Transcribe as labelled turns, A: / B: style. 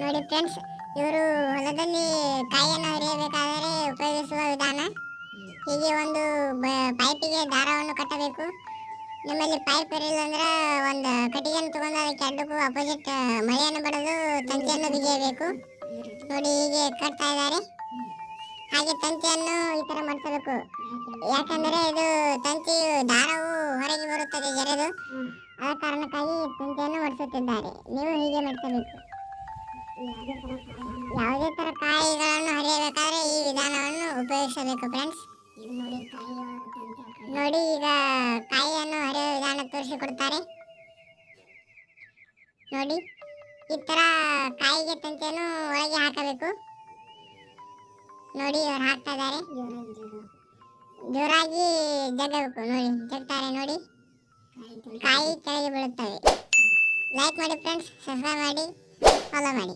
A: ನೋಡಿ ಫ್ರೆಂಡ್ಸ್ ಇವರು ಹೊಲದಲ್ಲಿ ಕಾಯಿಯನ್ನು ಹರಿಯಬೇಕಾದರೆ ಉಪಯೋಗಿಸುವ ವಿಧಾನ? ಹೀಗೆ ಒಂದು ಪೈಪಿಗೆ ದಾರವನ್ನು ಕಟ್ಟಬೇಕು. ನಿಮ್ಮಲ್ಲಿ ಪೈಪ್ ಇರಲಿಲ್ಲ ಅಂದ್ರೆ ಒಂದು ಕಟ್ಟಿಗೆಯನ್ನು ತಗೊಂಡು ಅದಕ್ಕೆ ಅಡ್ಡಕ್ಕೂ ಅಪೋಸಿಟ್ ಮಳೆಯನ್ನು ಬಡಿದು ತಂತಿಯನ್ನು ಬಿಗಿಯಬೇಕು. ನೋಡಿ ಹೀಗೆ ಕಟ್ತಾ ಇದ್ದಾರೆ. ಹಾಗೆ ತಂತಿಯನ್ನು ಈ ತರ ಮಾಡ್ಕೋಬೇಕು. ಯಾಕಂದರೆ ಇದು ತಂತಿ ದಾರವು ಹೊರಗೆ ಬರುತ್ತದೆ ಜರೆದು ಆ ಕಾರಣಕ್ಕಾಗಿ ತಂತಿಯನ್ನು ಮಾಡಿಸುತ್ತಿದ್ದಾರೆ ನೀವು ಹೀಗೆ ಮಾಡಿಸಬೇಕು ಯಾವುದೇ ತರ ಕಾಯಿಗಳನ್ನು ಹರಿಯಬೇಕಾದ್ರೆ ಈ ವಿಧಾನವನ್ನು ಉಪಯೋಗಿಸಬೇಕು ಫ್ರೆಂಡ್ಸ್ ನೋಡಿ, ಈಗ ಕಾಯಿಯನ್ನು ಹರಿಯುವ ವಿಧಾನ ತೋರಿಸಿಕೊಡ್ತಾರೆ. ನೋಡಿ, ಈ ತರ ಕಾಯಿಗೆ ತಂತಿಯನ್ನು ಒಳಗೆ ಹಾಕಬೇಕು. ನೋಡಿ, ಇವರು ಹಾಕ್ತಾ ಇದ್ದಾರೆ. ಜೋರಾಗಿ ಜಗಬೇಕು. ನೋಡಿ, ಜಗ್ತಾರೆ, ನೋಡಿ. ಕಾಯಿ ಕೆಳಗೆ ಬೀಳುತ್ತವೆ. ಲೈಕ್ ಮಾಡಿ ಫ್ರೆಂಡ್ಸ್ ಸಬ್ಸ್ಕ್ರೈಬ್ ಮಾಡಿ. কালামারি